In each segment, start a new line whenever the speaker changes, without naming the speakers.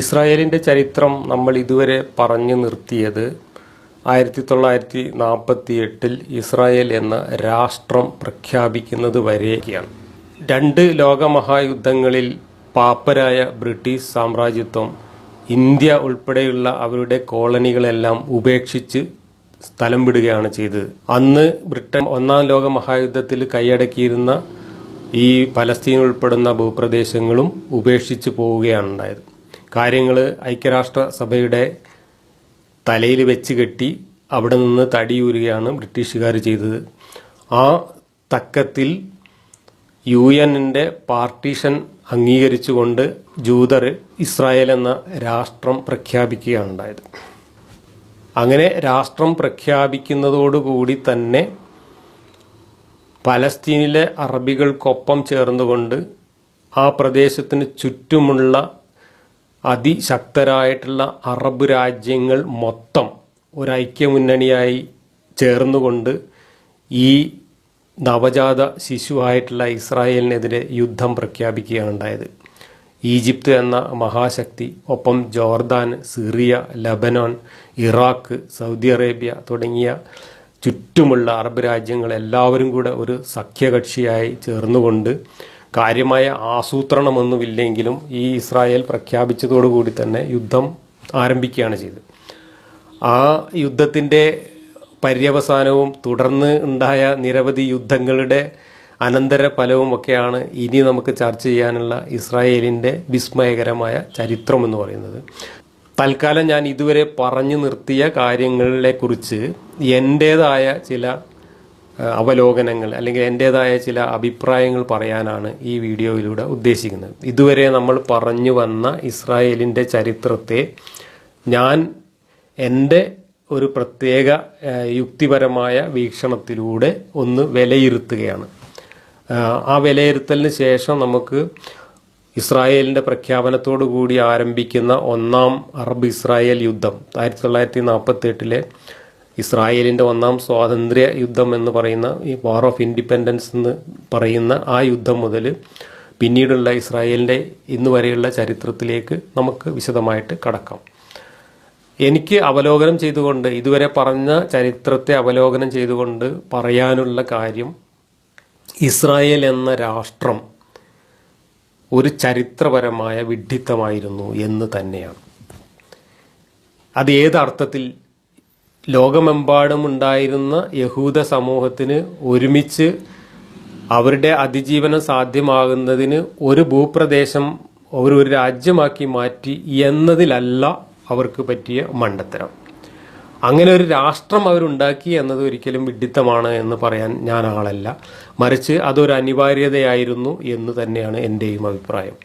ഇസ്രായേലിൻ്റെ ചരിത്രം നമ്മൾ ഇതുവരെ പറഞ്ഞു നിർത്തിയത് ആയിരത്തി തൊള്ളായിരത്തി നാൽപ്പത്തി എട്ടിൽ ഇസ്രായേൽ എന്ന രാഷ്ട്രം പ്രഖ്യാപിക്കുന്നത് വരെയാണ് രണ്ട് ലോകമഹായുദ്ധങ്ങളിൽ പാപ്പരായ ബ്രിട്ടീഷ് സാമ്രാജ്യത്വം ഇന്ത്യ ഉൾപ്പെടെയുള്ള അവരുടെ കോളനികളെല്ലാം ഉപേക്ഷിച്ച് സ്ഥലം വിടുകയാണ് ചെയ്തത് അന്ന് ബ്രിട്ടൻ ഒന്നാം ലോക മഹായുദ്ധത്തിൽ കൈയടക്കിയിരുന്ന ഈ പലസ്തീൻ ഉൾപ്പെടുന്ന ഭൂപ്രദേശങ്ങളും ഉപേക്ഷിച്ച് പോവുകയാണ് ഉണ്ടായത് കാര്യങ്ങൾ ഐക്യരാഷ്ട്ര സഭയുടെ തലയിൽ വെച്ച് കെട്ടി അവിടെ നിന്ന് തടിയൂരുകയാണ് ബ്രിട്ടീഷുകാർ ചെയ്തത് ആ തക്കത്തിൽ യു എന്നിൻ്റെ പാർട്ടീഷൻ അംഗീകരിച്ചുകൊണ്ട് ജൂതർ ഇസ്രായേൽ എന്ന രാഷ്ട്രം പ്രഖ്യാപിക്കുകയാണ് ഉണ്ടായത് അങ്ങനെ രാഷ്ട്രം പ്രഖ്യാപിക്കുന്നതോടുകൂടി തന്നെ പലസ്തീനിലെ അറബികൾക്കൊപ്പം ചേർന്നുകൊണ്ട് ആ പ്രദേശത്തിന് ചുറ്റുമുള്ള അതിശക്തരായിട്ടുള്ള അറബ് രാജ്യങ്ങൾ മൊത്തം ഒരൈക്യമുന്നണിയായി ചേർന്നുകൊണ്ട് ഈ നവജാത ശിശുവായിട്ടുള്ള ഇസ്രായേലിനെതിരെ യുദ്ധം പ്രഖ്യാപിക്കുകയാണ് ഉണ്ടായത് ഈജിപ്ത് എന്ന മഹാശക്തി ഒപ്പം Jordan Syria Lebanon Iraq Saudi Arabia തുടങ്ങിയ ചുറ്റുമുള്ള അറബ് രാജ്യങ്ങൾ എല്ലാവരും കൂടെ ഒരു സഖ്യകക്ഷിയായി ചേർന്നുകൊണ്ട് കാര്യമായ ആസൂത്രണമൊന്നുമില്ലെങ്കിലും ഈ ഇസ്രായേൽ പ്രഖ്യാപിച്ചതോടുകൂടി തന്നെ യുദ്ധം ആരംഭിക്കുകയാണ് ചെയ്തത് ആ യുദ്ധത്തിൻ്റെ പര്യവസാനവും തുടർന്ന് ഉണ്ടായ നിരവധി യുദ്ധങ്ങളുടെ അനന്തര ഒക്കെയാണ് ഇനി നമുക്ക് ചർച്ച ചെയ്യാനുള്ള ഇസ്രായേലിൻ്റെ വിസ്മയകരമായ ചരിത്രം എന്ന് പറയുന്നത് തൽക്കാലം ഞാൻ ഇതുവരെ പറഞ്ഞു നിർത്തിയ കാര്യങ്ങളെക്കുറിച്ച് എൻ്റേതായ ചില അവലോകനങ്ങൾ അല്ലെങ്കിൽ എൻ്റേതായ ചില അഭിപ്രായങ്ങൾ പറയാനാണ് ഈ വീഡിയോയിലൂടെ ഉദ്ദേശിക്കുന്നത് ഇതുവരെ നമ്മൾ പറഞ്ഞു വന്ന ഇസ്രായേലിൻ്റെ ചരിത്രത്തെ ഞാൻ എൻ്റെ ഒരു പ്രത്യേക യുക്തിപരമായ വീക്ഷണത്തിലൂടെ ഒന്ന് വിലയിരുത്തുകയാണ് ആ വിലയിരുത്തലിന് ശേഷം നമുക്ക് ഇസ്രായേലിൻ്റെ പ്രഖ്യാപനത്തോടു കൂടി ആരംഭിക്കുന്ന ഒന്നാം അറബ് ഇസ്രായേൽ യുദ്ധം ആയിരത്തി തൊള്ളായിരത്തി എട്ടിലെ ഇസ്രായേലിൻ്റെ ഒന്നാം സ്വാതന്ത്ര്യ യുദ്ധം എന്ന് പറയുന്ന ഈ വാർ ഓഫ് ഇൻഡിപെൻഡൻസ് എന്ന് പറയുന്ന ആ യുദ്ധം മുതൽ പിന്നീടുള്ള ഇസ്രായേലിൻ്റെ ഇന്ന് വരെയുള്ള ചരിത്രത്തിലേക്ക് നമുക്ക് വിശദമായിട്ട് കടക്കാം എനിക്ക് അവലോകനം ചെയ്തുകൊണ്ട് ഇതുവരെ പറഞ്ഞ ചരിത്രത്തെ അവലോകനം ചെയ്തുകൊണ്ട് പറയാനുള്ള കാര്യം ഇസ്രായേൽ എന്ന രാഷ്ട്രം ഒരു ചരിത്രപരമായ വിഡ്ഢിത്തമായിരുന്നു എന്ന് തന്നെയാണ് അത് ഏത് അർത്ഥത്തിൽ ലോകമെമ്പാടുമുണ്ടായിരുന്ന യഹൂദ സമൂഹത്തിന് ഒരുമിച്ച് അവരുടെ അതിജീവനം സാധ്യമാകുന്നതിന് ഒരു ഭൂപ്രദേശം ഒരു ഒരു രാജ്യമാക്കി മാറ്റി എന്നതിലല്ല അവർക്ക് പറ്റിയ മണ്ടത്തരം അങ്ങനെ ഒരു രാഷ്ട്രം അവരുണ്ടാക്കി എന്നത് ഒരിക്കലും വിഡിത്തമാണ് എന്ന് പറയാൻ ഞാൻ ആളല്ല മറിച്ച് അതൊരു അനിവാര്യതയായിരുന്നു എന്ന് തന്നെയാണ് എൻ്റെയും അഭിപ്രായം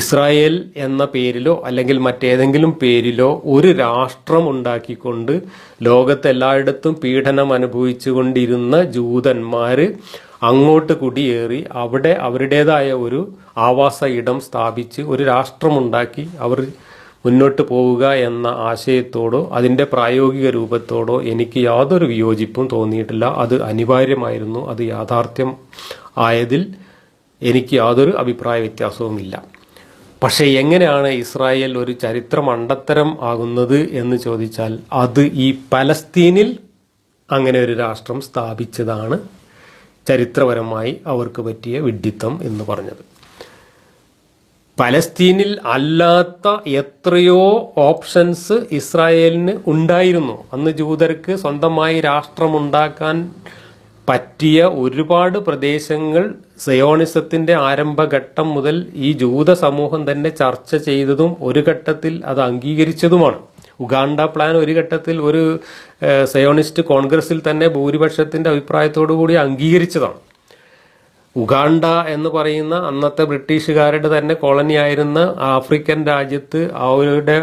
ഇസ്രായേൽ എന്ന പേരിലോ അല്ലെങ്കിൽ മറ്റേതെങ്കിലും പേരിലോ ഒരു രാഷ്ട്രം ഉണ്ടാക്കിക്കൊണ്ട് ലോകത്തെല്ലായിടത്തും പീഡനം അനുഭവിച്ചുകൊണ്ടിരുന്ന ജൂതന്മാർ അങ്ങോട്ട് കുടിയേറി അവിടെ അവരുടേതായ ഒരു ആവാസ ഇടം സ്ഥാപിച്ച് ഒരു രാഷ്ട്രമുണ്ടാക്കി അവർ മുന്നോട്ട് പോവുക എന്ന ആശയത്തോടോ അതിൻ്റെ പ്രായോഗിക രൂപത്തോടോ എനിക്ക് യാതൊരു വിയോജിപ്പും തോന്നിയിട്ടില്ല അത് അനിവാര്യമായിരുന്നു അത് യാഥാർത്ഥ്യം ആയതിൽ എനിക്ക് യാതൊരു അഭിപ്രായ വ്യത്യാസവുമില്ല പക്ഷേ എങ്ങനെയാണ് ഇസ്രായേൽ ഒരു ചരിത്ര മണ്ടത്തരം ആകുന്നത് എന്ന് ചോദിച്ചാൽ അത് ഈ പലസ്തീനിൽ അങ്ങനെ ഒരു രാഷ്ട്രം സ്ഥാപിച്ചതാണ് ചരിത്രപരമായി അവർക്ക് പറ്റിയ വിഡ്ഢിത്തം എന്ന് പറഞ്ഞത് പലസ്തീനിൽ അല്ലാത്ത എത്രയോ ഓപ്ഷൻസ് ഇസ്രായേലിന് ഉണ്ടായിരുന്നു അന്ന് ജൂതർക്ക് സ്വന്തമായി രാഷ്ട്രമുണ്ടാക്കാൻ പറ്റിയ ഒരുപാട് പ്രദേശങ്ങൾ സയോണിസത്തിന്റെ ആരംഭഘട്ടം മുതൽ ഈ ജൂത സമൂഹം തന്നെ ചർച്ച ചെയ്തതും ഒരു ഘട്ടത്തിൽ അത് അംഗീകരിച്ചതുമാണ് ഉഗാണ്ട പ്ലാൻ ഒരു ഘട്ടത്തിൽ ഒരു സയോണിസ്റ്റ് കോൺഗ്രസിൽ തന്നെ ഭൂരിപക്ഷത്തിന്റെ അഭിപ്രായത്തോടു കൂടി അംഗീകരിച്ചതാണ് ഉഗാണ്ട എന്ന് പറയുന്ന അന്നത്തെ ബ്രിട്ടീഷുകാരുടെ തന്നെ കോളനിയായിരുന്ന ആഫ്രിക്കൻ രാജ്യത്ത് അവരുടെ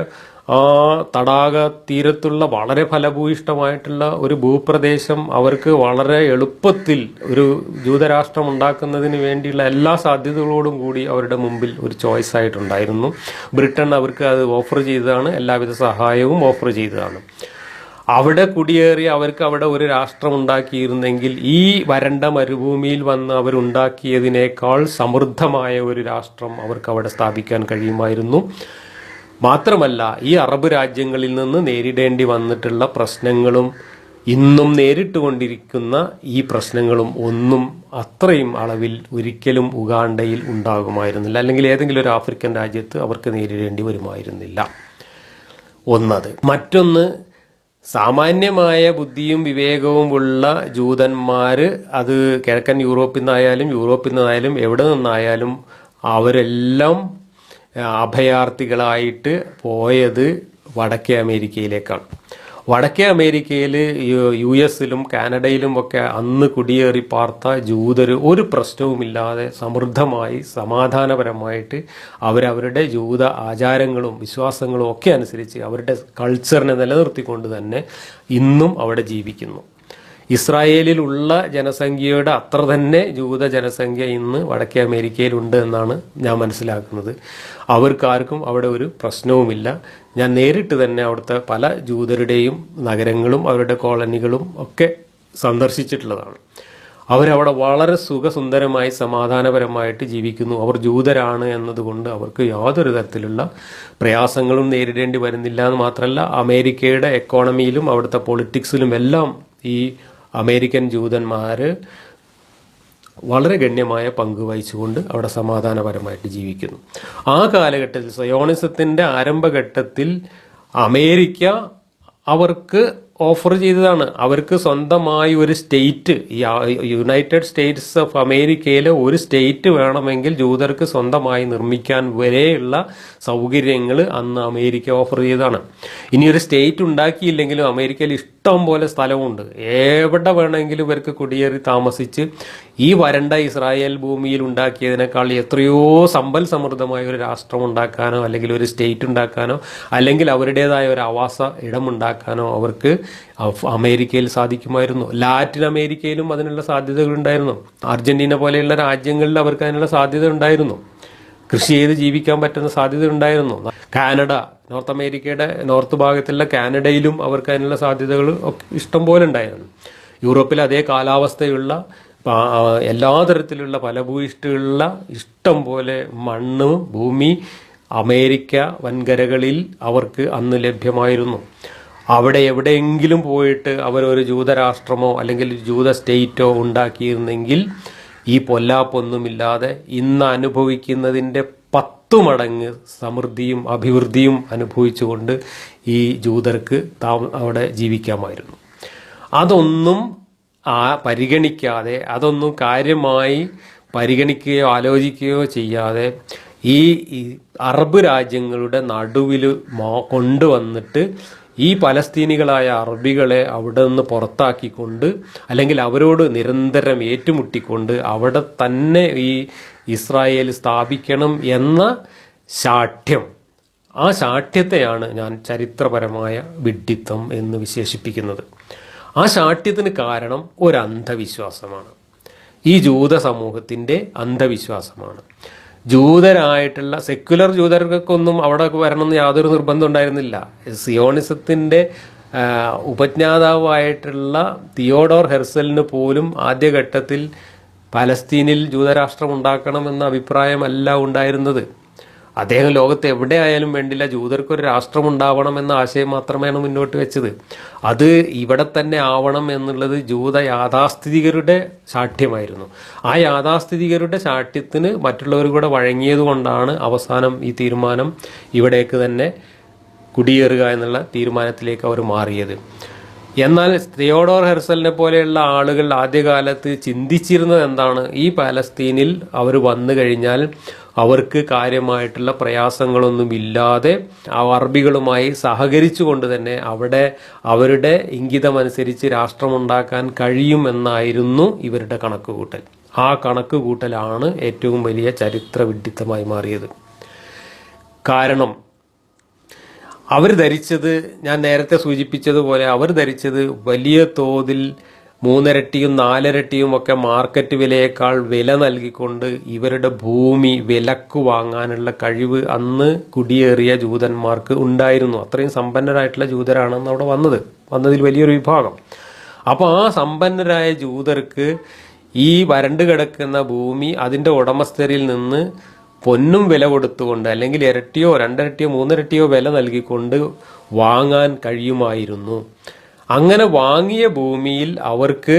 തടാക തീരത്തുള്ള വളരെ ഫലഭൂയിഷ്ടമായിട്ടുള്ള ഒരു ഭൂപ്രദേശം അവർക്ക് വളരെ എളുപ്പത്തിൽ ഒരു ജൂതരാഷ്ട്രം ഉണ്ടാക്കുന്നതിന് വേണ്ടിയുള്ള എല്ലാ സാധ്യതകളോടും കൂടി അവരുടെ മുമ്പിൽ ഒരു ചോയ്സ് ആയിട്ടുണ്ടായിരുന്നു ബ്രിട്ടൻ അവർക്ക് അത് ഓഫർ ചെയ്തതാണ് എല്ലാവിധ സഹായവും ഓഫർ ചെയ്തതാണ് അവിടെ കുടിയേറി അവർക്ക് അവിടെ ഒരു രാഷ്ട്രം ഉണ്ടാക്കിയിരുന്നെങ്കിൽ ഈ വരണ്ട മരുഭൂമിയിൽ വന്ന് അവരുണ്ടാക്കിയതിനേക്കാൾ സമൃദ്ധമായ ഒരു രാഷ്ട്രം അവർക്ക് അവിടെ സ്ഥാപിക്കാൻ കഴിയുമായിരുന്നു മാത്രമല്ല ഈ അറബ് രാജ്യങ്ങളിൽ നിന്ന് നേരിടേണ്ടി വന്നിട്ടുള്ള പ്രശ്നങ്ങളും ഇന്നും നേരിട്ടുകൊണ്ടിരിക്കുന്ന ഈ പ്രശ്നങ്ങളും ഒന്നും അത്രയും അളവിൽ ഒരിക്കലും ഉഗാണ്ടയിൽ ഉണ്ടാകുമായിരുന്നില്ല അല്ലെങ്കിൽ ഏതെങ്കിലും ഒരു ആഫ്രിക്കൻ രാജ്യത്ത് അവർക്ക് നേരിടേണ്ടി വരുമായിരുന്നില്ല ഒന്നത് മറ്റൊന്ന് സാമാന്യമായ ബുദ്ധിയും വിവേകവും ഉള്ള ജൂതന്മാർ അത് കിഴക്കൻ യൂറോപ്പിൽ നിന്നായാലും യൂറോപ്പിൽ നിന്നായാലും എവിടെ നിന്നായാലും അവരെല്ലാം അഭയാർത്ഥികളായിട്ട് പോയത് വടക്കേ അമേരിക്കയിലേക്കാണ് വടക്കേ അമേരിക്കയിൽ യു എസിലും കാനഡയിലും ഒക്കെ അന്ന് കുടിയേറി പാർത്ത ജൂതർ ഒരു പ്രശ്നവുമില്ലാതെ സമൃദ്ധമായി സമാധാനപരമായിട്ട് അവരവരുടെ ജൂത ആചാരങ്ങളും വിശ്വാസങ്ങളും ഒക്കെ അനുസരിച്ച് അവരുടെ കൾച്ചറിനെ നിലനിർത്തിക്കൊണ്ട് തന്നെ ഇന്നും അവിടെ ജീവിക്കുന്നു ഇസ്രായേലിലുള്ള ജനസംഖ്യയുടെ അത്ര തന്നെ ജൂത ജനസംഖ്യ ഇന്ന് വടക്കേ അമേരിക്കയിലുണ്ട് എന്നാണ് ഞാൻ മനസ്സിലാക്കുന്നത് അവർക്കാർക്കും അവിടെ ഒരു പ്രശ്നവുമില്ല ഞാൻ നേരിട്ട് തന്നെ അവിടുത്തെ പല ജൂതരുടെയും നഗരങ്ങളും അവരുടെ കോളനികളും ഒക്കെ സന്ദർശിച്ചിട്ടുള്ളതാണ് അവരവിടെ വളരെ സുഖസുന്ദരമായി സമാധാനപരമായിട്ട് ജീവിക്കുന്നു അവർ ജൂതരാണ് എന്നതുകൊണ്ട് അവർക്ക് യാതൊരു തരത്തിലുള്ള പ്രയാസങ്ങളും നേരിടേണ്ടി വരുന്നില്ല എന്ന് മാത്രമല്ല അമേരിക്കയുടെ എക്കോണമിയിലും അവിടുത്തെ പൊളിറ്റിക്സിലും എല്ലാം ഈ അമേരിക്കൻ ജൂതന്മാർ വളരെ ഗണ്യമായ പങ്ക് വഹിച്ചുകൊണ്ട് അവിടെ സമാധാനപരമായിട്ട് ജീവിക്കുന്നു ആ കാലഘട്ടത്തിൽ സയോണിസത്തിൻ്റെ ആരംഭഘട്ടത്തിൽ അമേരിക്ക അവർക്ക് ഓഫർ ചെയ്തതാണ് അവർക്ക് സ്വന്തമായി ഒരു സ്റ്റേറ്റ് യുണൈറ്റഡ് സ്റ്റേറ്റ്സ് ഓഫ് അമേരിക്കയിലെ ഒരു സ്റ്റേറ്റ് വേണമെങ്കിൽ ജൂതർക്ക് സ്വന്തമായി നിർമ്മിക്കാൻ വരെയുള്ള സൗകര്യങ്ങൾ അന്ന് അമേരിക്ക ഓഫർ ചെയ്തതാണ് ഇനി ഒരു സ്റ്റേറ്റ് ഉണ്ടാക്കിയില്ലെങ്കിലും അമേരിക്കയിൽ ഇഷ്ടം പോലെ സ്ഥലമുണ്ട് എവിടെ വേണമെങ്കിലും ഇവർക്ക് കുടിയേറി താമസിച്ച് ഈ വരണ്ട ഇസ്രായേൽ ഭൂമിയിൽ ഉണ്ടാക്കിയതിനേക്കാൾ എത്രയോ സമ്പൽ സമൃദ്ധമായ ഒരു രാഷ്ട്രം ഉണ്ടാക്കാനോ അല്ലെങ്കിൽ ഒരു സ്റ്റേറ്റ് ഉണ്ടാക്കാനോ അല്ലെങ്കിൽ അവരുടേതായ ഒരു ആവാസ ഇടമുണ്ടാക്കാനോ അവർക്ക് അമേരിക്കയിൽ സാധിക്കുമായിരുന്നു ലാറ്റിൻ അമേരിക്കയിലും അതിനുള്ള സാധ്യതകളുണ്ടായിരുന്നു അർജന്റീന പോലെയുള്ള രാജ്യങ്ങളിൽ അവർക്ക് അതിനുള്ള സാധ്യത ഉണ്ടായിരുന്നു കൃഷി ചെയ്ത് ജീവിക്കാൻ പറ്റുന്ന സാധ്യത ഉണ്ടായിരുന്നു കാനഡ നോർത്ത് അമേരിക്കയുടെ നോർത്ത് ഭാഗത്തുള്ള കാനഡയിലും അവർക്ക് അതിനുള്ള സാധ്യതകൾ ഇഷ്ടം പോലെ ഉണ്ടായിരുന്നു യൂറോപ്പിൽ അതേ കാലാവസ്ഥയുള്ള എല്ലാ തരത്തിലുള്ള ഫലഭൂയിഷ്ടുള്ള ഇഷ്ടം പോലെ മണ്ണ് ഭൂമി അമേരിക്ക വൻകരകളിൽ അവർക്ക് അന്ന് ലഭ്യമായിരുന്നു അവിടെ എവിടെയെങ്കിലും പോയിട്ട് അവരൊരു ജൂതരാഷ്ട്രമോ അല്ലെങ്കിൽ ജൂത സ്റ്റേറ്റോ ഉണ്ടാക്കിയിരുന്നെങ്കിൽ ഈ പൊല്ലാപ്പൊന്നുമില്ലാതെ ഇന്ന് അനുഭവിക്കുന്നതിൻ്റെ പത്തു മടങ്ങ് സമൃദ്ധിയും അഭിവൃദ്ധിയും അനുഭവിച്ചുകൊണ്ട് ഈ ജൂതർക്ക് താ അവിടെ ജീവിക്കാമായിരുന്നു അതൊന്നും ആ പരിഗണിക്കാതെ അതൊന്നും കാര്യമായി പരിഗണിക്കുകയോ ആലോചിക്കുകയോ ചെയ്യാതെ ഈ അറബ് രാജ്യങ്ങളുടെ നടുവിൽ കൊണ്ടുവന്നിട്ട് ഈ പലസ്തീനികളായ അറബികളെ അവിടെ നിന്ന് പുറത്താക്കിക്കൊണ്ട് അല്ലെങ്കിൽ അവരോട് നിരന്തരം ഏറ്റുമുട്ടിക്കൊണ്ട് അവിടെ തന്നെ ഈ ഇസ്രായേൽ സ്ഥാപിക്കണം എന്ന ശാഠ്യം ആ ശാഠ്യത്തെയാണ് ഞാൻ ചരിത്രപരമായ വിഡ്ഢിത്തം എന്ന് വിശേഷിപ്പിക്കുന്നത് ആ ശാഠ്യത്തിന് കാരണം ഒരു അന്ധവിശ്വാസമാണ് ഈ ജൂത സമൂഹത്തിൻ്റെ അന്ധവിശ്വാസമാണ് ജൂതരായിട്ടുള്ള സെക്യുലർ ജൂതർക്കൊന്നും അവിടെ വരണമെന്ന് യാതൊരു നിർബന്ധം ഉണ്ടായിരുന്നില്ല സിയോണിസത്തിൻ്റെ ഉപജ്ഞാതാവായിട്ടുള്ള തിയോഡോർ ഹെർസലിന് പോലും ആദ്യഘട്ടത്തിൽ പലസ്തീനിൽ ജൂതരാഷ്ട്രം ഉണ്ടാക്കണമെന്ന അഭിപ്രായമല്ല ഉണ്ടായിരുന്നത് അദ്ദേഹം ലോകത്ത് എവിടെ ആയാലും വേണ്ടില്ല ജൂതർക്കൊരു ഒരു രാഷ്ട്രം ഉണ്ടാവണം എന്ന ആശയം മാത്രമാണ് മുന്നോട്ട് വെച്ചത് അത് ഇവിടെ തന്നെ ആവണം എന്നുള്ളത് ജൂത യാഥാസ്ഥിതികരുടെ ശാഠ്യമായിരുന്നു ആ യാഥാസ്ഥിതികരുടെ ശാഠ്യത്തിന് മറ്റുള്ളവർ കൂടെ വഴങ്ങിയത് കൊണ്ടാണ് അവസാനം ഈ തീരുമാനം ഇവിടേക്ക് തന്നെ കുടിയേറുക എന്നുള്ള തീരുമാനത്തിലേക്ക് അവർ മാറിയത് എന്നാൽ തിയോഡോർ ഹെർസലിനെ പോലെയുള്ള ആളുകൾ ആദ്യകാലത്ത് ചിന്തിച്ചിരുന്നത് എന്താണ് ഈ പാലസ്തീനിൽ അവർ വന്നു കഴിഞ്ഞാൽ അവർക്ക് കാര്യമായിട്ടുള്ള പ്രയാസങ്ങളൊന്നും ഇല്ലാതെ അറബികളുമായി സഹകരിച്ചുകൊണ്ട് തന്നെ അവിടെ അവരുടെ ഇംഗിതമനുസരിച്ച് രാഷ്ട്രമുണ്ടാക്കാൻ കഴിയും എന്നായിരുന്നു ഇവരുടെ കണക്കുകൂട്ടൽ ആ കൂട്ടലാണ് ഏറ്റവും വലിയ ചരിത്ര വിഡിത്തമായി മാറിയത് കാരണം അവർ ധരിച്ചത് ഞാൻ നേരത്തെ സൂചിപ്പിച്ചതുപോലെ അവർ ധരിച്ചത് വലിയ തോതിൽ മൂന്നിരട്ടിയും നാലിരട്ടിയും ഒക്കെ മാർക്കറ്റ് വിലയേക്കാൾ വില നൽകിക്കൊണ്ട് ഇവരുടെ ഭൂമി വിലക്ക് വാങ്ങാനുള്ള കഴിവ് അന്ന് കുടിയേറിയ ജൂതന്മാർക്ക് ഉണ്ടായിരുന്നു അത്രയും സമ്പന്നരായിട്ടുള്ള ജൂതരാണെന്ന് അവിടെ വന്നത് വന്നതിൽ വലിയൊരു വിഭാഗം അപ്പോൾ ആ സമ്പന്നരായ ജൂതർക്ക് ഈ വരണ്ടു കിടക്കുന്ന ഭൂമി അതിൻ്റെ ഉടമസ്ഥരിൽ നിന്ന് പൊന്നും വില കൊടുത്തുകൊണ്ട് അല്ലെങ്കിൽ ഇരട്ടിയോ രണ്ടിരട്ടിയോ മൂന്നിരട്ടിയോ വില നൽകിക്കൊണ്ട് വാങ്ങാൻ കഴിയുമായിരുന്നു അങ്ങനെ വാങ്ങിയ ഭൂമിയിൽ അവർക്ക്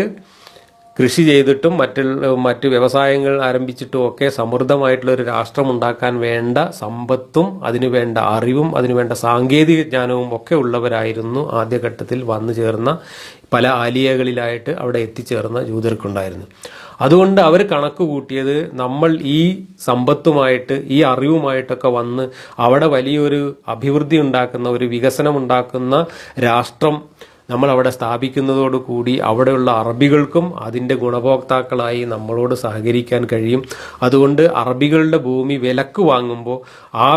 കൃഷി ചെയ്തിട്ടും മറ്റുള്ള മറ്റ് വ്യവസായങ്ങൾ ആരംഭിച്ചിട്ടും ഒക്കെ സമൃദ്ധമായിട്ടുള്ള ഒരു രാഷ്ട്രം ഉണ്ടാക്കാൻ വേണ്ട സമ്പത്തും അതിനു വേണ്ട അറിവും അതിനു വേണ്ട സാങ്കേതിക ജ്ഞാനവും ഒക്കെ ഉള്ളവരായിരുന്നു ആദ്യഘട്ടത്തിൽ വന്നു ചേർന്ന പല ആലിയകളിലായിട്ട് അവിടെ എത്തിച്ചേർന്ന ജൂതർക്കുണ്ടായിരുന്നു അതുകൊണ്ട് അവർ കണക്ക് കൂട്ടിയത് നമ്മൾ ഈ സമ്പത്തുമായിട്ട് ഈ അറിവുമായിട്ടൊക്കെ വന്ന് അവിടെ വലിയൊരു അഭിവൃദ്ധി ഉണ്ടാക്കുന്ന ഒരു വികസനം ഉണ്ടാക്കുന്ന രാഷ്ട്രം നമ്മൾ അവിടെ സ്ഥാപിക്കുന്നതോടുകൂടി അവിടെയുള്ള അറബികൾക്കും അതിൻ്റെ ഗുണഭോക്താക്കളായി നമ്മളോട് സഹകരിക്കാൻ കഴിയും അതുകൊണ്ട് അറബികളുടെ ഭൂമി വിലക്ക് വാങ്ങുമ്പോൾ ആ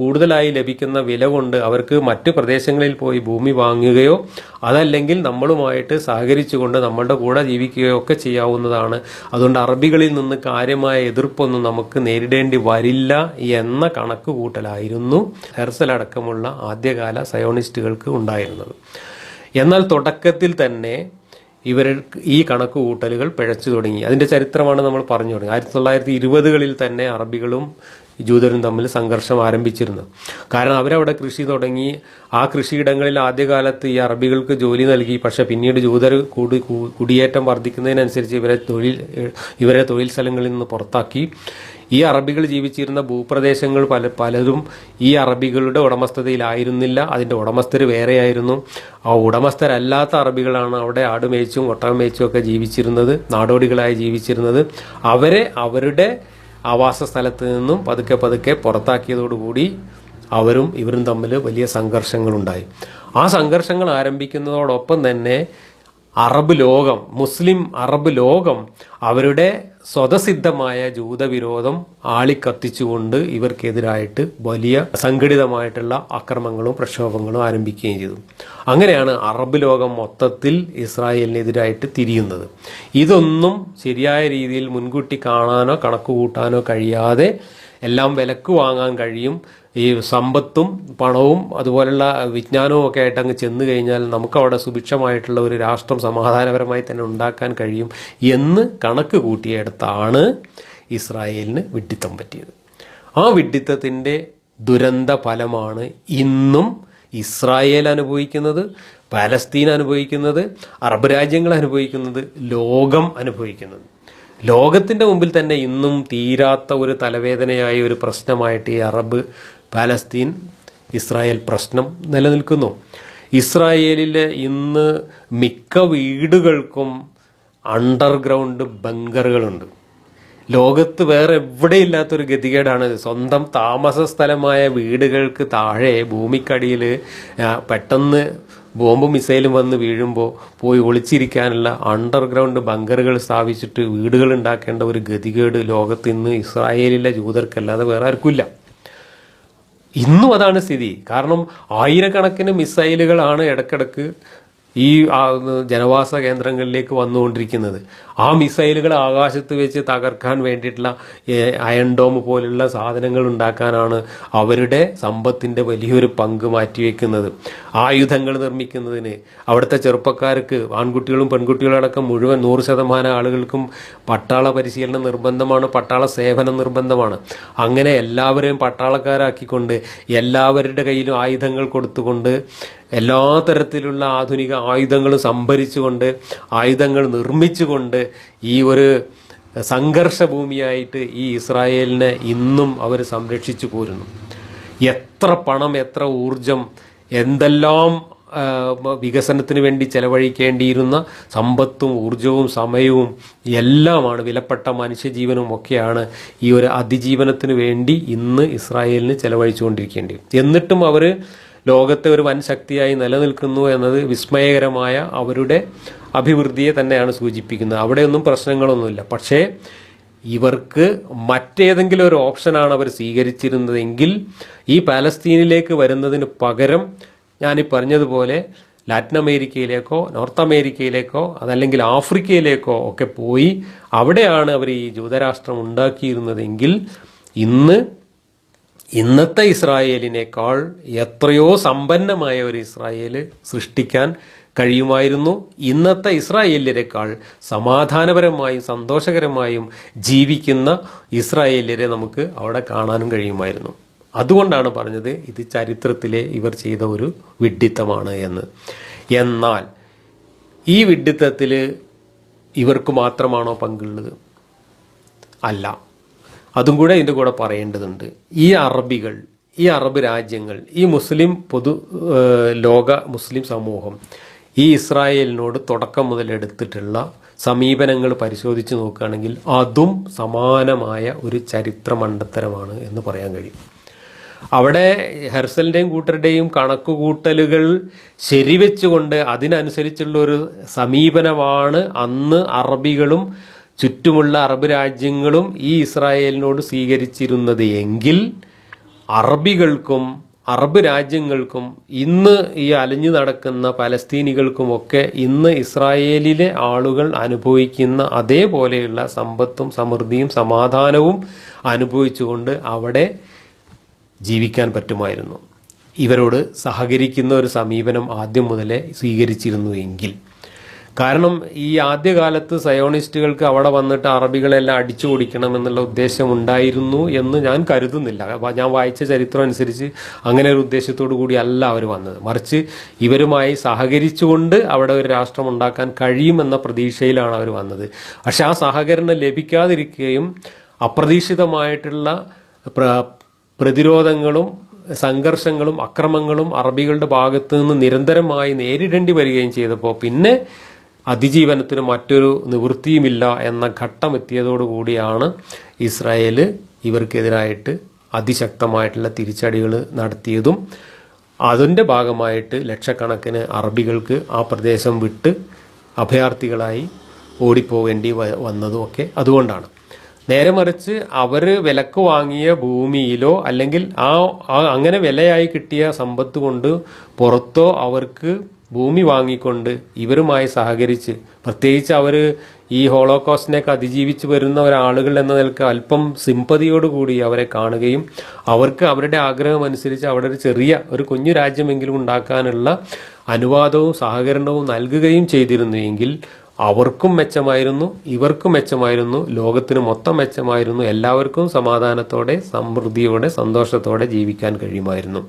കൂടുതലായി ലഭിക്കുന്ന വില കൊണ്ട് അവർക്ക് മറ്റു പ്രദേശങ്ങളിൽ പോയി ഭൂമി വാങ്ങുകയോ അതല്ലെങ്കിൽ നമ്മളുമായിട്ട് സഹകരിച്ചുകൊണ്ട് നമ്മളുടെ കൂടെ ജീവിക്കുകയോ ഒക്കെ ചെയ്യാവുന്നതാണ് അതുകൊണ്ട് അറബികളിൽ നിന്ന് കാര്യമായ എതിർപ്പൊന്നും നമുക്ക് നേരിടേണ്ടി വരില്ല എന്ന കണക്കുകൂട്ടലായിരുന്നു ഹെർസൽ അടക്കമുള്ള ആദ്യകാല സയോണിസ്റ്റുകൾക്ക് ഉണ്ടായിരുന്നത് എന്നാൽ തുടക്കത്തിൽ തന്നെ ഇവർ ഈ കണക്ക് കൂട്ടലുകൾ പിഴച്ചു തുടങ്ങി അതിൻ്റെ ചരിത്രമാണ് നമ്മൾ പറഞ്ഞു തുടങ്ങി ആയിരത്തി തൊള്ളായിരത്തി ഇരുപതുകളിൽ തന്നെ അറബികളും ജൂതരും തമ്മിൽ സംഘർഷം ആരംഭിച്ചിരുന്നു കാരണം അവരവിടെ കൃഷി തുടങ്ങി ആ കൃഷിയിടങ്ങളിൽ ആദ്യകാലത്ത് ഈ അറബികൾക്ക് ജോലി നൽകി പക്ഷേ പിന്നീട് ജൂതർ കൂടി കുടിയേറ്റം വർദ്ധിക്കുന്നതിനനുസരിച്ച് ഇവരെ തൊഴിൽ ഇവരെ തൊഴിൽ സ്ഥലങ്ങളിൽ നിന്ന് പുറത്താക്കി ഈ അറബികൾ ജീവിച്ചിരുന്ന ഭൂപ്രദേശങ്ങൾ പല പലതും ഈ അറബികളുടെ ഉടമസ്ഥതയിലായിരുന്നില്ല അതിൻ്റെ ഉടമസ്ഥർ വേറെയായിരുന്നു ആ ഉടമസ്ഥരല്ലാത്ത അറബികളാണ് അവിടെ ആട് മേച്ചും ഒട്ടകം മേച്ചും ഒക്കെ ജീവിച്ചിരുന്നത് നാടോടികളായി ജീവിച്ചിരുന്നത് അവരെ അവരുടെ ആവാസ സ്ഥലത്ത് നിന്നും പതുക്കെ പതുക്കെ പുറത്താക്കിയതോടുകൂടി അവരും ഇവരും തമ്മിൽ വലിയ സംഘർഷങ്ങളുണ്ടായി ആ സംഘർഷങ്ങൾ ആരംഭിക്കുന്നതോടൊപ്പം തന്നെ അറബ് ലോകം മുസ്ലിം അറബ് ലോകം അവരുടെ സ്വതസിദ്ധമായ ജൂതവിരോധം ആളിക്കത്തിച്ചുകൊണ്ട് ഇവർക്കെതിരായിട്ട് വലിയ സംഘടിതമായിട്ടുള്ള അക്രമങ്ങളും പ്രക്ഷോഭങ്ങളും ആരംഭിക്കുകയും ചെയ്തു അങ്ങനെയാണ് അറബ് ലോകം മൊത്തത്തിൽ ഇസ്രായേലിനെതിരായിട്ട് തിരിയുന്നത് ഇതൊന്നും ശരിയായ രീതിയിൽ മുൻകൂട്ടി കാണാനോ കണക്കുകൂട്ടാനോ കഴിയാതെ എല്ലാം വിലക്ക് വാങ്ങാൻ കഴിയും ഈ സമ്പത്തും പണവും അതുപോലെയുള്ള വിജ്ഞാനവും ഒക്കെ ആയിട്ട് അങ്ങ് ചെന്ന് കഴിഞ്ഞാൽ നമുക്കവിടെ സുഭിക്ഷമായിട്ടുള്ള ഒരു രാഷ്ട്രം സമാധാനപരമായി തന്നെ ഉണ്ടാക്കാൻ കഴിയും എന്ന് കണക്ക് കൂട്ടിയെടുത്താണ് ഇസ്രായേലിന് വിഡ്ഢിത്തം പറ്റിയത് ആ വിഡ്ഢിത്തത്തിൻ്റെ ദുരന്ത ഫലമാണ് ഇന്നും ഇസ്രായേൽ അനുഭവിക്കുന്നത് പാലസ്തീൻ അനുഭവിക്കുന്നത് അറബ് രാജ്യങ്ങൾ അനുഭവിക്കുന്നത് ലോകം അനുഭവിക്കുന്നത് ലോകത്തിൻ്റെ മുമ്പിൽ തന്നെ ഇന്നും തീരാത്ത ഒരു തലവേദനയായ ഒരു പ്രശ്നമായിട്ട് ഈ അറബ് പാലസ്തീൻ ഇസ്രായേൽ പ്രശ്നം നിലനിൽക്കുന്നു ഇസ്രായേലിലെ ഇന്ന് മിക്ക വീടുകൾക്കും അണ്ടർഗ്രൗണ്ട് ബങ്കറുകളുണ്ട് ലോകത്ത് വേറെ എവിടെയില്ലാത്തൊരു ഗതികേടാണ് സ്വന്തം താമസ സ്ഥലമായ വീടുകൾക്ക് താഴെ ഭൂമിക്കടിയിൽ പെട്ടെന്ന് ബോംബും മിസൈലും വന്ന് വീഴുമ്പോൾ പോയി ഒളിച്ചിരിക്കാനുള്ള അണ്ടർഗ്രൗണ്ട് ബങ്കറുകൾ സ്ഥാപിച്ചിട്ട് വീടുകൾ ഉണ്ടാക്കേണ്ട ഒരു ഗതികേട് ലോകത്ത് ഇന്ന് ഇസ്രായേലിലെ ജൂതർക്കല്ലാതെ വേറെ ആർക്കുമില്ല ഇന്നും അതാണ് സ്ഥിതി കാരണം ആയിരക്കണക്കിന് മിസൈലുകളാണ് ഇടക്കിടക്ക് ഈ ജനവാസ കേന്ദ്രങ്ങളിലേക്ക് വന്നുകൊണ്ടിരിക്കുന്നത് ആ മിസൈലുകൾ ആകാശത്ത് വെച്ച് തകർക്കാൻ വേണ്ടിയിട്ടുള്ള അയൺഡോം പോലുള്ള സാധനങ്ങൾ ഉണ്ടാക്കാനാണ് അവരുടെ സമ്പത്തിൻ്റെ വലിയൊരു പങ്ക് മാറ്റിവെക്കുന്നത് ആയുധങ്ങൾ നിർമ്മിക്കുന്നതിന് അവിടുത്തെ ചെറുപ്പക്കാർക്ക് ആൺകുട്ടികളും പെൺകുട്ടികളും അടക്കം മുഴുവൻ നൂറ് ശതമാനം ആളുകൾക്കും പട്ടാള പരിശീലനം നിർബന്ധമാണ് പട്ടാള സേവനം നിർബന്ധമാണ് അങ്ങനെ എല്ലാവരെയും പട്ടാളക്കാരാക്കിക്കൊണ്ട് എല്ലാവരുടെ കയ്യിലും ആയുധങ്ങൾ കൊടുത്തുകൊണ്ട് എല്ലാ തരത്തിലുള്ള ആധുനിക ആയുധങ്ങൾ സംഭരിച്ചുകൊണ്ട് ആയുധങ്ങൾ നിർമ്മിച്ചുകൊണ്ട് ഈ ഒരു സംഘർഷ ഭൂമിയായിട്ട് ഈ ഇസ്രായേലിനെ ഇന്നും അവർ സംരക്ഷിച്ചു പോരുന്നു എത്ര പണം എത്ര ഊർജം എന്തെല്ലാം വികസനത്തിന് വേണ്ടി ചെലവഴിക്കേണ്ടിയിരുന്ന സമ്പത്തും ഊർജവും സമയവും എല്ലാമാണ് വിലപ്പെട്ട മനുഷ്യജീവനും ഒക്കെയാണ് ഈ ഒരു അതിജീവനത്തിന് വേണ്ടി ഇന്ന് ഇസ്രായേലിന് ചെലവഴിച്ചുകൊണ്ടിരിക്കേണ്ടി എന്നിട്ടും അവർ ലോകത്തെ ഒരു വൻ ശക്തിയായി നിലനിൽക്കുന്നു എന്നത് വിസ്മയകരമായ അവരുടെ അഭിവൃദ്ധിയെ തന്നെയാണ് സൂചിപ്പിക്കുന്നത് അവിടെയൊന്നും പ്രശ്നങ്ങളൊന്നുമില്ല പക്ഷേ ഇവർക്ക് മറ്റേതെങ്കിലും ഒരു ഓപ്ഷനാണ് അവർ സ്വീകരിച്ചിരുന്നതെങ്കിൽ ഈ പാലസ്തീനിലേക്ക് വരുന്നതിന് പകരം ഈ പറഞ്ഞതുപോലെ ലാറ്റിൻ അമേരിക്കയിലേക്കോ നോർത്ത് അമേരിക്കയിലേക്കോ അതല്ലെങ്കിൽ ആഫ്രിക്കയിലേക്കോ ഒക്കെ പോയി അവിടെയാണ് അവർ ഈ ജൂതരാഷ്ട്രം ഉണ്ടാക്കിയിരുന്നതെങ്കിൽ ഇന്ന് ഇന്നത്തെ ഇസ്രായേലിനേക്കാൾ എത്രയോ സമ്പന്നമായ ഒരു ഇസ്രായേൽ സൃഷ്ടിക്കാൻ കഴിയുമായിരുന്നു ഇന്നത്തെ ഇസ്രായേലിനേക്കാൾ സമാധാനപരമായും സന്തോഷകരമായും ജീവിക്കുന്ന ഇസ്രായേലിനെ നമുക്ക് അവിടെ കാണാനും കഴിയുമായിരുന്നു അതുകൊണ്ടാണ് പറഞ്ഞത് ഇത് ചരിത്രത്തിലെ ഇവർ ചെയ്ത ഒരു വിഡ്ഢിത്തമാണ് എന്ന് എന്നാൽ ഈ വിഡ്ഢിത്തത്തിൽ ഇവർക്ക് മാത്രമാണോ പങ്കുള്ളത് അല്ല അതും കൂടെ ഇതിൻ്റെ കൂടെ പറയേണ്ടതുണ്ട് ഈ അറബികൾ ഈ അറബ് രാജ്യങ്ങൾ ഈ മുസ്ലിം പൊതു ലോക മുസ്ലിം സമൂഹം ഈ ഇസ്രായേലിനോട് തുടക്കം മുതലെടുത്തിട്ടുള്ള സമീപനങ്ങൾ പരിശോധിച്ച് നോക്കുകയാണെങ്കിൽ അതും സമാനമായ ഒരു ചരിത്ര മണ്ടത്തരമാണ് എന്ന് പറയാൻ കഴിയും അവിടെ ഹെർസലിൻ്റെയും കൂട്ടരുടെയും കണക്കുകൂട്ടലുകൾ ശരിവെച്ചുകൊണ്ട് അതിനനുസരിച്ചുള്ള ഒരു സമീപനമാണ് അന്ന് അറബികളും ചുറ്റുമുള്ള അറബ് രാജ്യങ്ങളും ഈ ഇസ്രായേലിനോട് സ്വീകരിച്ചിരുന്നത് എങ്കിൽ അറബികൾക്കും അറബ് രാജ്യങ്ങൾക്കും ഇന്ന് ഈ അലഞ്ഞു നടക്കുന്ന പലസ്തീനികൾക്കുമൊക്കെ ഇന്ന് ഇസ്രായേലിലെ ആളുകൾ അനുഭവിക്കുന്ന അതേപോലെയുള്ള സമ്പത്തും സമൃദ്ധിയും സമാധാനവും അനുഭവിച്ചുകൊണ്ട് അവിടെ ജീവിക്കാൻ പറ്റുമായിരുന്നു ഇവരോട് സഹകരിക്കുന്ന ഒരു സമീപനം ആദ്യം മുതലേ സ്വീകരിച്ചിരുന്നു എങ്കിൽ കാരണം ഈ ആദ്യകാലത്ത് സയോണിസ്റ്റുകൾക്ക് അവിടെ വന്നിട്ട് അറബികളെല്ലാം അടിച്ചു കൊടുക്കണം എന്നുള്ള ഉദ്ദേശം ഉണ്ടായിരുന്നു എന്ന് ഞാൻ കരുതുന്നില്ല ഞാൻ വായിച്ച ചരിത്രം അനുസരിച്ച് അങ്ങനെ ഒരു ഉദ്ദേശത്തോടു കൂടി അല്ല അവർ വന്നത് മറിച്ച് ഇവരുമായി സഹകരിച്ചുകൊണ്ട് അവിടെ ഒരു രാഷ്ട്രം ഉണ്ടാക്കാൻ കഴിയുമെന്ന പ്രതീക്ഷയിലാണ് അവർ വന്നത് പക്ഷെ ആ സഹകരണം ലഭിക്കാതിരിക്കുകയും അപ്രതീക്ഷിതമായിട്ടുള്ള പ്രതിരോധങ്ങളും സംഘർഷങ്ങളും അക്രമങ്ങളും അറബികളുടെ ഭാഗത്തു നിന്ന് നിരന്തരമായി നേരിടേണ്ടി വരികയും ചെയ്തപ്പോൾ പിന്നെ അതിജീവനത്തിന് മറ്റൊരു നിവൃത്തിയുമില്ല എന്ന ഘട്ടമെത്തിയതോടുകൂടിയാണ് ഇസ്രായേൽ ഇവർക്കെതിരായിട്ട് അതിശക്തമായിട്ടുള്ള തിരിച്ചടികൾ നടത്തിയതും അതിൻ്റെ ഭാഗമായിട്ട് ലക്ഷക്കണക്കിന് അറബികൾക്ക് ആ പ്രദേശം വിട്ട് അഭയാർത്ഥികളായി ഓടിപ്പോകേണ്ടി ഒക്കെ അതുകൊണ്ടാണ് നേരെ മറിച്ച് അവർ വിലക്ക് വാങ്ങിയ ഭൂമിയിലോ അല്ലെങ്കിൽ ആ അങ്ങനെ വിലയായി കിട്ടിയ സമ്പത്ത് കൊണ്ട് പുറത്തോ അവർക്ക് ഭൂമി വാങ്ങിക്കൊണ്ട് ഇവരുമായി സഹകരിച്ച് പ്രത്യേകിച്ച് അവർ ഈ ഹോളോകോസ്റ്റിനെയൊക്കെ അതിജീവിച്ച് വരുന്ന ഒരാളുകൾ എന്ന നിലക്ക് അല്പം സിംപതിയോടുകൂടി അവരെ കാണുകയും അവർക്ക് അവരുടെ ആഗ്രഹം അനുസരിച്ച് അവിടെ ഒരു ചെറിയ ഒരു കുഞ്ഞു രാജ്യമെങ്കിലും ഉണ്ടാക്കാനുള്ള അനുവാദവും സഹകരണവും നൽകുകയും ചെയ്തിരുന്നു എങ്കിൽ അവർക്കും മെച്ചമായിരുന്നു ഇവർക്കും മെച്ചമായിരുന്നു ലോകത്തിന് മൊത്തം മെച്ചമായിരുന്നു എല്ലാവർക്കും സമാധാനത്തോടെ സമൃദ്ധിയോടെ സന്തോഷത്തോടെ ജീവിക്കാൻ കഴിയുമായിരുന്നു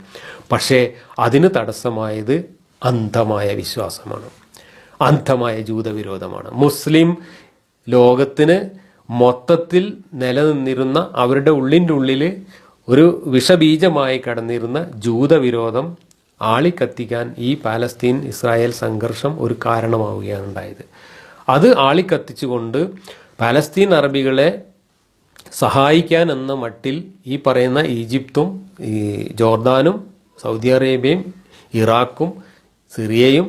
പക്ഷേ അതിന് തടസ്സമായത് അന്ധമായ വിശ്വാസമാണ് അന്ധമായ ജൂതവിരോധമാണ് മുസ്ലിം ലോകത്തിന് മൊത്തത്തിൽ നിലനിന്നിരുന്ന അവരുടെ ഉള്ളിൻ്റെ ഉള്ളിൽ ഒരു വിഷബീജമായി കടന്നിരുന്ന ജൂതവിരോധം ആളിക്കത്തിക്കാൻ ഈ പാലസ്തീൻ ഇസ്രായേൽ സംഘർഷം ഒരു കാരണമാവുകയാണ് ഉണ്ടായത് അത് ആളിക്കത്തിച്ചുകൊണ്ട് പാലസ്തീൻ അറബികളെ സഹായിക്കാൻ എന്ന മട്ടിൽ ഈ പറയുന്ന ഈജിപ്തും ഈ ജോർദാനും സൗദി അറേബ്യയും ഇറാഖും സിറിയയും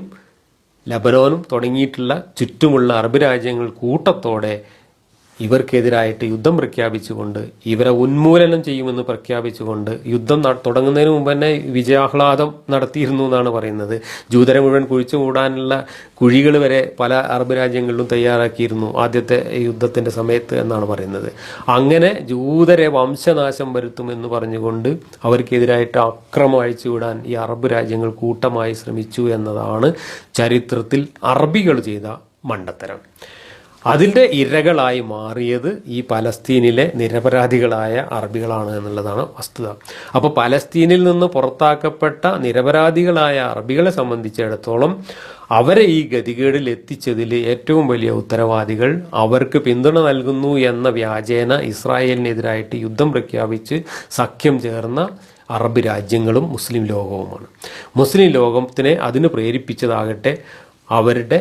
ലബനോനും തുടങ്ങിയിട്ടുള്ള ചുറ്റുമുള്ള അറബ് രാജ്യങ്ങൾ കൂട്ടത്തോടെ ഇവർക്കെതിരായിട്ട് യുദ്ധം പ്രഖ്യാപിച്ചുകൊണ്ട് ഇവരെ ഉന്മൂലനം ചെയ്യുമെന്ന് പ്രഖ്യാപിച്ചുകൊണ്ട് യുദ്ധം തുടങ്ങുന്നതിന് മുമ്പ് തന്നെ വിജയാഹ്ലാദം നടത്തിയിരുന്നു എന്നാണ് പറയുന്നത് ജൂതരെ മുഴുവൻ കുഴിച്ചു കൂടാനുള്ള കുഴികൾ വരെ പല അറബ് രാജ്യങ്ങളിലും തയ്യാറാക്കിയിരുന്നു ആദ്യത്തെ യുദ്ധത്തിൻ്റെ സമയത്ത് എന്നാണ് പറയുന്നത് അങ്ങനെ ജൂതരെ വംശനാശം വരുത്തുമെന്ന് പറഞ്ഞുകൊണ്ട് അവർക്കെതിരായിട്ട് അക്രമം അഴിച്ചുവിടാൻ ഈ അറബ് രാജ്യങ്ങൾ കൂട്ടമായി ശ്രമിച്ചു എന്നതാണ് ചരിത്രത്തിൽ അറബികൾ ചെയ്ത മണ്ടത്തരം അതിൻ്റെ ഇരകളായി മാറിയത് ഈ പലസ്തീനിലെ നിരപരാധികളായ അറബികളാണ് എന്നുള്ളതാണ് വസ്തുത അപ്പോൾ പലസ്തീനിൽ നിന്ന് പുറത്താക്കപ്പെട്ട നിരപരാധികളായ അറബികളെ സംബന്ധിച്ചിടത്തോളം അവരെ ഈ ഗതികേടിൽ എത്തിച്ചതിൽ ഏറ്റവും വലിയ ഉത്തരവാദികൾ അവർക്ക് പിന്തുണ നൽകുന്നു എന്ന വ്യാജേന ഇസ്രായേലിനെതിരായിട്ട് യുദ്ധം പ്രഖ്യാപിച്ച് സഖ്യം ചേർന്ന അറബ് രാജ്യങ്ങളും മുസ്ലിം ലോകവുമാണ് മുസ്ലിം ലോകത്തിനെ അതിന് പ്രേരിപ്പിച്ചതാകട്ടെ അവരുടെ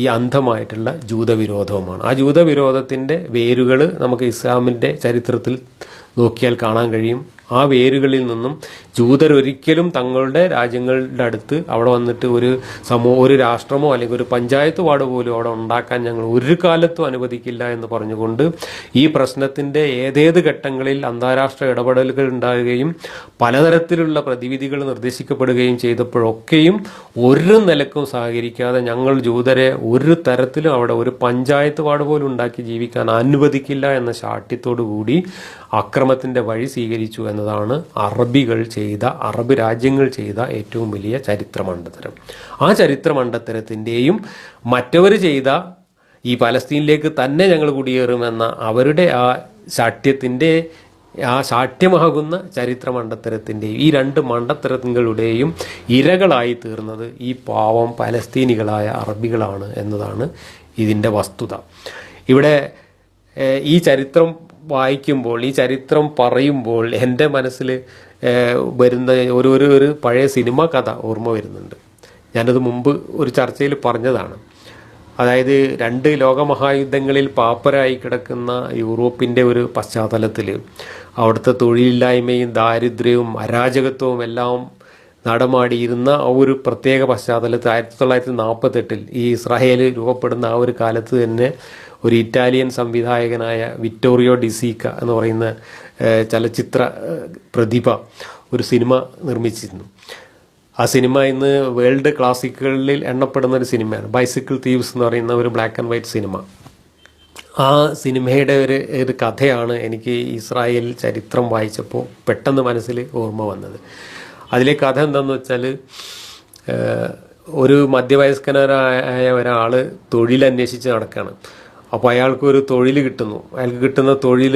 ഈ അന്ധമായിട്ടുള്ള ജൂതവിരോധവുമാണ് ആ ജൂതവിരോധത്തിൻ്റെ വേരുകൾ നമുക്ക് ഇസ്ലാമിൻ്റെ ചരിത്രത്തിൽ നോക്കിയാൽ കാണാൻ കഴിയും ആ വേരുകളിൽ നിന്നും ഒരിക്കലും തങ്ങളുടെ രാജ്യങ്ങളുടെ അടുത്ത് അവിടെ വന്നിട്ട് ഒരു സമൂഹ ഒരു രാഷ്ട്രമോ അല്ലെങ്കിൽ ഒരു പഞ്ചായത്ത് വാർഡ് പോലും അവിടെ ഉണ്ടാക്കാൻ ഞങ്ങൾ ഒരു കാലത്തും അനുവദിക്കില്ല എന്ന് പറഞ്ഞുകൊണ്ട് ഈ പ്രശ്നത്തിൻ്റെ ഏതേത് ഘട്ടങ്ങളിൽ അന്താരാഷ്ട്ര ഇടപെടലുകൾ ഉണ്ടാകുകയും പലതരത്തിലുള്ള പ്രതിവിധികൾ നിർദ്ദേശിക്കപ്പെടുകയും ചെയ്തപ്പോഴൊക്കെയും ഒരു നിലക്കും സഹകരിക്കാതെ ഞങ്ങൾ ജൂതരെ ഒരു തരത്തിലും അവിടെ ഒരു പഞ്ചായത്ത് വാർഡ് പോലും ഉണ്ടാക്കി ജീവിക്കാൻ അനുവദിക്കില്ല എന്ന ശാഠ്യത്തോടു കൂടി അക്രമത്തിൻ്റെ വഴി സ്വീകരിച്ചു എന്ന് എന്നതാണ് അറബികൾ ചെയ്ത അറബ് രാജ്യങ്ങൾ ചെയ്ത ഏറ്റവും വലിയ മണ്ഡത്തരം ആ മണ്ഡത്തരത്തിൻ്റെയും മറ്റവർ ചെയ്ത ഈ പലസ്തീനിലേക്ക് തന്നെ ഞങ്ങൾ കുടിയേറുമെന്ന അവരുടെ ആ ശാഠ്യത്തിൻ്റെ ആ ശാഠ്യമാകുന്ന ചരിത്ര മണ്ഡത്തരത്തിൻ്റെയും ഈ രണ്ട് മണ്ഡത്തരങ്ങളുടെയും ഇരകളായി തീർന്നത് ഈ പാവം പലസ്തീനികളായ അറബികളാണ് എന്നതാണ് ഇതിൻ്റെ വസ്തുത ഇവിടെ ഈ ചരിത്രം വായിക്കുമ്പോൾ ഈ ചരിത്രം പറയുമ്പോൾ എൻ്റെ മനസ്സിൽ വരുന്ന ഒരു ഒരു ഒരു പഴയ സിനിമ കഥ ഓർമ്മ വരുന്നുണ്ട് ഞാനത് മുമ്പ് ഒരു ചർച്ചയിൽ പറഞ്ഞതാണ് അതായത് രണ്ട് ലോകമഹായുദ്ധങ്ങളിൽ പാപ്പരായി കിടക്കുന്ന യൂറോപ്പിൻ്റെ ഒരു പശ്ചാത്തലത്തിൽ അവിടുത്തെ തൊഴിലില്ലായ്മയും ദാരിദ്ര്യവും അരാജകത്വവും എല്ലാം നടമാടിയിരുന്ന ആ ഒരു പ്രത്യേക പശ്ചാത്തലത്തിൽ ആയിരത്തി തൊള്ളായിരത്തി നാൽപ്പത്തെട്ടിൽ ഈ ഇസ്രായേൽ രൂപപ്പെടുന്ന ആ ഒരു കാലത്ത് തന്നെ ഒരു ഇറ്റാലിയൻ സംവിധായകനായ വിക്ടോറിയോ ഡിസീക്ക എന്ന് പറയുന്ന ചലച്ചിത്ര പ്രതിഭ ഒരു സിനിമ നിർമ്മിച്ചിരുന്നു ആ സിനിമ ഇന്ന് വേൾഡ് ക്ലാസിക്കുകളിൽ എണ്ണപ്പെടുന്ന ഒരു സിനിമയാണ് ബൈസിക്കിൾ തീവ്സ് എന്ന് പറയുന്ന ഒരു ബ്ലാക്ക് ആൻഡ് വൈറ്റ് സിനിമ ആ സിനിമയുടെ ഒരു ഒരു കഥയാണ് എനിക്ക് ഇസ്രായേൽ ചരിത്രം വായിച്ചപ്പോൾ പെട്ടെന്ന് മനസ്സിൽ ഓർമ്മ വന്നത് അതിലെ കഥ എന്താണെന്ന് വെച്ചാൽ ഒരു മധ്യവയസ്കനായ ഒരാൾ തൊഴിലന്വേഷിച്ച് നടക്കുകയാണ് അപ്പോൾ അയാൾക്ക് ഒരു തൊഴിൽ കിട്ടുന്നു അയാൾക്ക് കിട്ടുന്ന തൊഴിൽ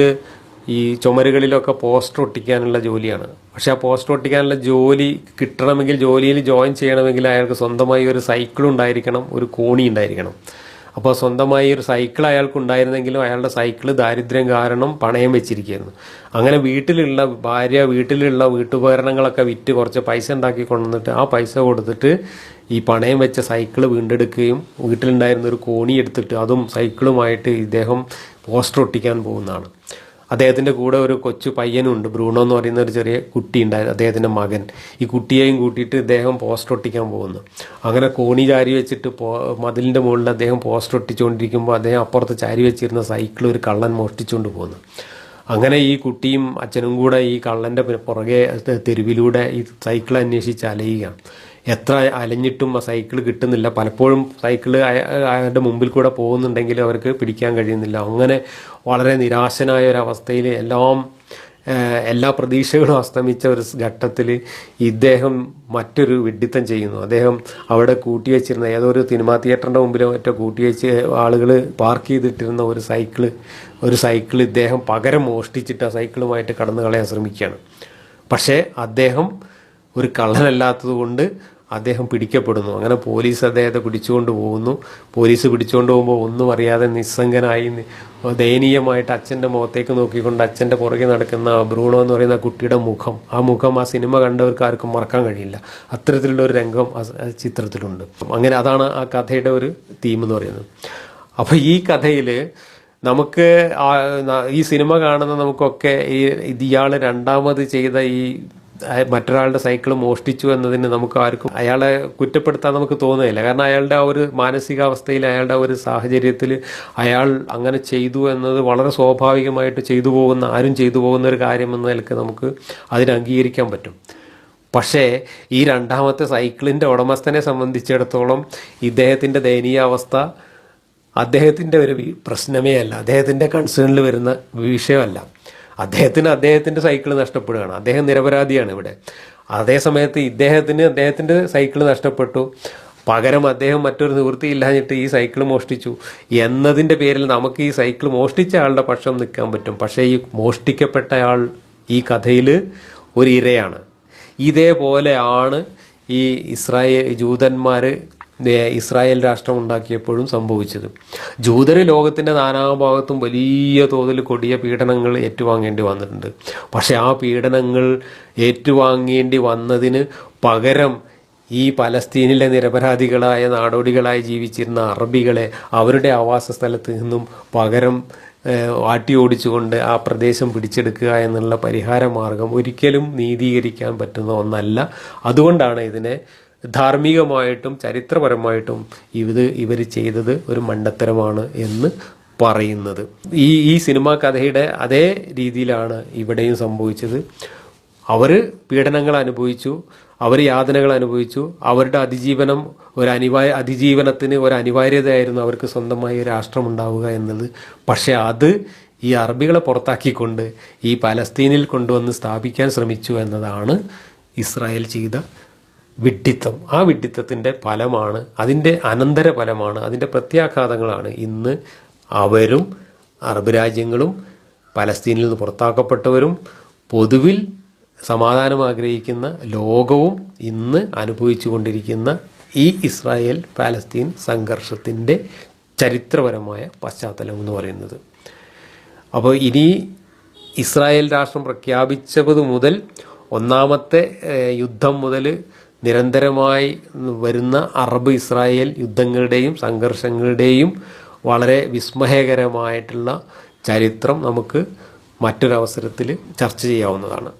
ഈ ചുമരുകളിലൊക്കെ പോസ്റ്റർ ഒട്ടിക്കാനുള്ള ജോലിയാണ് പക്ഷേ ആ പോസ്റ്റർ ഒട്ടിക്കാനുള്ള ജോലി കിട്ടണമെങ്കിൽ ജോലിയിൽ ജോയിൻ ചെയ്യണമെങ്കിൽ അയാൾക്ക് സ്വന്തമായി ഒരു സൈക്കിൾ ഉണ്ടായിരിക്കണം ഒരു കോണി ഉണ്ടായിരിക്കണം അപ്പോൾ സ്വന്തമായി ഒരു സൈക്കിൾ അയാൾക്ക് ഉണ്ടായിരുന്നെങ്കിലും അയാളുടെ സൈക്കിൾ ദാരിദ്ര്യം കാരണം പണയം വെച്ചിരിക്കുകയായിരുന്നു അങ്ങനെ വീട്ടിലുള്ള ഭാര്യ വീട്ടിലുള്ള വീട്ടുപകരണങ്ങളൊക്കെ വിറ്റ് കുറച്ച് പൈസ ഉണ്ടാക്കി കൊണ്ടുവന്നിട്ട് ആ പൈസ കൊടുത്തിട്ട് ഈ പണയം വെച്ച സൈക്കിൾ വീണ്ടെടുക്കുകയും വീട്ടിലുണ്ടായിരുന്ന ഒരു കോണി എടുത്തിട്ട് അതും സൈക്കിളുമായിട്ട് ഇദ്ദേഹം പോസ്റ്റർ ഒട്ടിക്കാൻ പോകുന്നതാണ് അദ്ദേഹത്തിൻ്റെ കൂടെ ഒരു കൊച്ചു പയ്യനുണ്ട് ബ്രൂണോ എന്ന് പറയുന്ന ഒരു ചെറിയ കുട്ടി ഉണ്ടായിരുന്നു അദ്ദേഹത്തിൻ്റെ മകൻ ഈ കുട്ടിയെയും കൂട്ടിയിട്ട് ഇദ്ദേഹം പോസ്റ്റർ ഒട്ടിക്കാൻ പോകുന്നു അങ്ങനെ കോണി ചാരി വെച്ചിട്ട് പോ മതിലിൻ്റെ മുകളിൽ അദ്ദേഹം പോസ്റ്റർ ഒട്ടിച്ചുകൊണ്ടിരിക്കുമ്പോൾ അദ്ദേഹം അപ്പുറത്ത് ചാരി വെച്ചിരുന്ന സൈക്കിൾ ഒരു കള്ളൻ മോഷ്ടിച്ചുകൊണ്ട് പോകുന്നു അങ്ങനെ ഈ കുട്ടിയും അച്ഛനും കൂടെ ഈ കള്ളൻ്റെ പുറകെ തെരുവിലൂടെ ഈ സൈക്കിൾ അന്വേഷിച്ച് അലയുകയാണ് എത്ര അലഞ്ഞിട്ടും ആ സൈക്കിൾ കിട്ടുന്നില്ല പലപ്പോഴും സൈക്കിൾ അയാളുടെ മുമ്പിൽ കൂടെ പോകുന്നുണ്ടെങ്കിലും അവർക്ക് പിടിക്കാൻ കഴിയുന്നില്ല അങ്ങനെ വളരെ നിരാശനായ ഒരവസ്ഥയിൽ എല്ലാം എല്ലാ പ്രതീക്ഷകളും അസ്തമിച്ച ഒരു ഘട്ടത്തിൽ ഇദ്ദേഹം മറ്റൊരു വിഡിത്തം ചെയ്യുന്നു അദ്ദേഹം അവിടെ കൂട്ടിവെച്ചിരുന്ന ഏതോ ഒരു സിനിമാ തിയേറ്ററിൻ്റെ മുമ്പിലോ മറ്റോ കൂട്ടിവെച്ച് ആളുകൾ പാർക്ക് ചെയ്തിട്ടിരുന്ന ഒരു സൈക്കിള് ഒരു സൈക്കിൾ ഇദ്ദേഹം പകരം മോഷ്ടിച്ചിട്ട് ആ സൈക്കിളുമായിട്ട് കടന്നു കളയാൻ ശ്രമിക്കുകയാണ് പക്ഷേ അദ്ദേഹം ഒരു കള്ളനല്ലാത്തത് കൊണ്ട് അദ്ദേഹം പിടിക്കപ്പെടുന്നു അങ്ങനെ പോലീസ് അദ്ദേഹത്തെ പിടിച്ചുകൊണ്ട് പോകുന്നു പോലീസ് പിടിച്ചുകൊണ്ട് പോകുമ്പോൾ ഒന്നും അറിയാതെ നിസ്സംഗനായി ദയനീയമായിട്ട് അച്ഛൻ്റെ മുഖത്തേക്ക് നോക്കിക്കൊണ്ട് അച്ഛൻ്റെ പുറകെ നടക്കുന്ന ബ്രൂണോ എന്ന് പറയുന്ന കുട്ടിയുടെ മുഖം ആ മുഖം ആ സിനിമ കണ്ടവർക്ക് ആർക്കും മറക്കാൻ കഴിയില്ല അത്തരത്തിലുള്ള ഒരു രംഗം ചിത്രത്തിലുണ്ട് അങ്ങനെ അതാണ് ആ കഥയുടെ ഒരു തീം എന്ന് പറയുന്നത് അപ്പോൾ ഈ കഥയിൽ നമുക്ക് ഈ സിനിമ കാണുന്ന നമുക്കൊക്കെ ഈ ഇയാൾ രണ്ടാമത് ചെയ്ത ഈ മറ്റൊരാളുടെ സൈക്കിൾ മോഷ്ടിച്ചു എന്നതിന് നമുക്ക് ആർക്കും അയാളെ കുറ്റപ്പെടുത്താൻ നമുക്ക് തോന്നുകയില്ല കാരണം അയാളുടെ ആ ഒരു മാനസികാവസ്ഥയിൽ അയാളുടെ ഒരു സാഹചര്യത്തിൽ അയാൾ അങ്ങനെ ചെയ്തു എന്നത് വളരെ സ്വാഭാവികമായിട്ട് ചെയ്തു പോകുന്ന ആരും ചെയ്തു പോകുന്ന ഒരു കാര്യം എന്ന നമുക്ക് അതിനെ അംഗീകരിക്കാൻ പറ്റും പക്ഷേ ഈ രണ്ടാമത്തെ സൈക്കിളിൻ്റെ ഉടമസ്ഥനെ സംബന്ധിച്ചിടത്തോളം ഇദ്ദേഹത്തിൻ്റെ ദയനീയാവസ്ഥ അദ്ദേഹത്തിൻ്റെ ഒരു പ്രശ്നമേ അല്ല അദ്ദേഹത്തിൻ്റെ കൺസേണിൽ വരുന്ന വിഷയമല്ല അദ്ദേഹത്തിന് അദ്ദേഹത്തിൻ്റെ സൈക്കിൾ നഷ്ടപ്പെടുകയാണ് അദ്ദേഹം നിരപരാധിയാണ് ഇവിടെ അതേ സമയത്ത് ഇദ്ദേഹത്തിന് അദ്ദേഹത്തിൻ്റെ സൈക്കിൾ നഷ്ടപ്പെട്ടു പകരം അദ്ദേഹം മറ്റൊരു നിവൃത്തി ഇല്ലാഞ്ഞിട്ട് ഈ സൈക്കിൾ മോഷ്ടിച്ചു എന്നതിൻ്റെ പേരിൽ നമുക്ക് ഈ സൈക്കിൾ മോഷ്ടിച്ച ആളുടെ പക്ഷം നിൽക്കാൻ പറ്റും പക്ഷേ ഈ മോഷ്ടിക്കപ്പെട്ട ആൾ ഈ കഥയിൽ ഒരു ഇരയാണ് ഇതേപോലെയാണ് ഈ ഇസ്രായേൽ ജൂതന്മാർ ഇസ്രായേൽ രാഷ്ട്രം ഉണ്ടാക്കിയപ്പോഴും സംഭവിച്ചത് ജൂതർ ലോകത്തിൻ്റെ നാനാഭാഗത്തും വലിയ തോതിൽ കൊടിയ പീഡനങ്ങൾ ഏറ്റുവാങ്ങേണ്ടി വന്നിട്ടുണ്ട് പക്ഷേ ആ പീഡനങ്ങൾ ഏറ്റുവാങ്ങേണ്ടി വന്നതിന് പകരം ഈ പലസ്തീനിലെ നിരപരാധികളായ നാടോടികളായി ജീവിച്ചിരുന്ന അറബികളെ അവരുടെ ആവാസ സ്ഥലത്ത് നിന്നും പകരം ആട്ടി ഓടിച്ചുകൊണ്ട് ആ പ്രദേശം പിടിച്ചെടുക്കുക എന്നുള്ള പരിഹാര മാർഗം ഒരിക്കലും നീതീകരിക്കാൻ പറ്റുന്ന ഒന്നല്ല അതുകൊണ്ടാണ് ഇതിനെ ധാർമ്മികമായിട്ടും ചരിത്രപരമായിട്ടും ഇത് ഇവർ ചെയ്തത് ഒരു മണ്ടത്തരമാണ് എന്ന് പറയുന്നത് ഈ ഈ സിനിമാ കഥയുടെ അതേ രീതിയിലാണ് ഇവിടെയും സംഭവിച്ചത് അവർ പീഡനങ്ങൾ അനുഭവിച്ചു അവർ യാതനകൾ അനുഭവിച്ചു അവരുടെ അതിജീവനം ഒരു അനിവാര്യ അതിജീവനത്തിന് ഒരു അനിവാര്യതയായിരുന്നു അവർക്ക് സ്വന്തമായി രാഷ്ട്രം ഉണ്ടാവുക എന്നത് പക്ഷേ അത് ഈ അറബികളെ പുറത്താക്കിക്കൊണ്ട് ഈ പലസ്തീനിൽ കൊണ്ടുവന്ന് സ്ഥാപിക്കാൻ ശ്രമിച്ചു എന്നതാണ് ഇസ്രായേൽ ചെയ്ത വിഡ്ഢിത്തം ആ വിഡ്ഢിത്തത്തിൻ്റെ ഫലമാണ് അതിൻ്റെ അനന്തര ഫലമാണ് അതിൻ്റെ പ്രത്യാഘാതങ്ങളാണ് ഇന്ന് അവരും അറബ് രാജ്യങ്ങളും പലസ്തീനിൽ നിന്ന് പുറത്താക്കപ്പെട്ടവരും പൊതുവിൽ സമാധാനം ആഗ്രഹിക്കുന്ന ലോകവും ഇന്ന് അനുഭവിച്ചു കൊണ്ടിരിക്കുന്ന ഈ ഇസ്രായേൽ പാലസ്തീൻ സംഘർഷത്തിൻ്റെ ചരിത്രപരമായ പശ്ചാത്തലം എന്ന് പറയുന്നത് അപ്പോൾ ഇനി ഇസ്രായേൽ രാഷ്ട്രം പ്രഖ്യാപിച്ചത് മുതൽ ഒന്നാമത്തെ യുദ്ധം മുതൽ നിരന്തരമായി വരുന്ന അറബ് ഇസ്രായേൽ യുദ്ധങ്ങളുടെയും സംഘർഷങ്ങളുടെയും വളരെ വിസ്മയകരമായിട്ടുള്ള ചരിത്രം നമുക്ക് മറ്റൊരവസരത്തിൽ ചർച്ച ചെയ്യാവുന്നതാണ്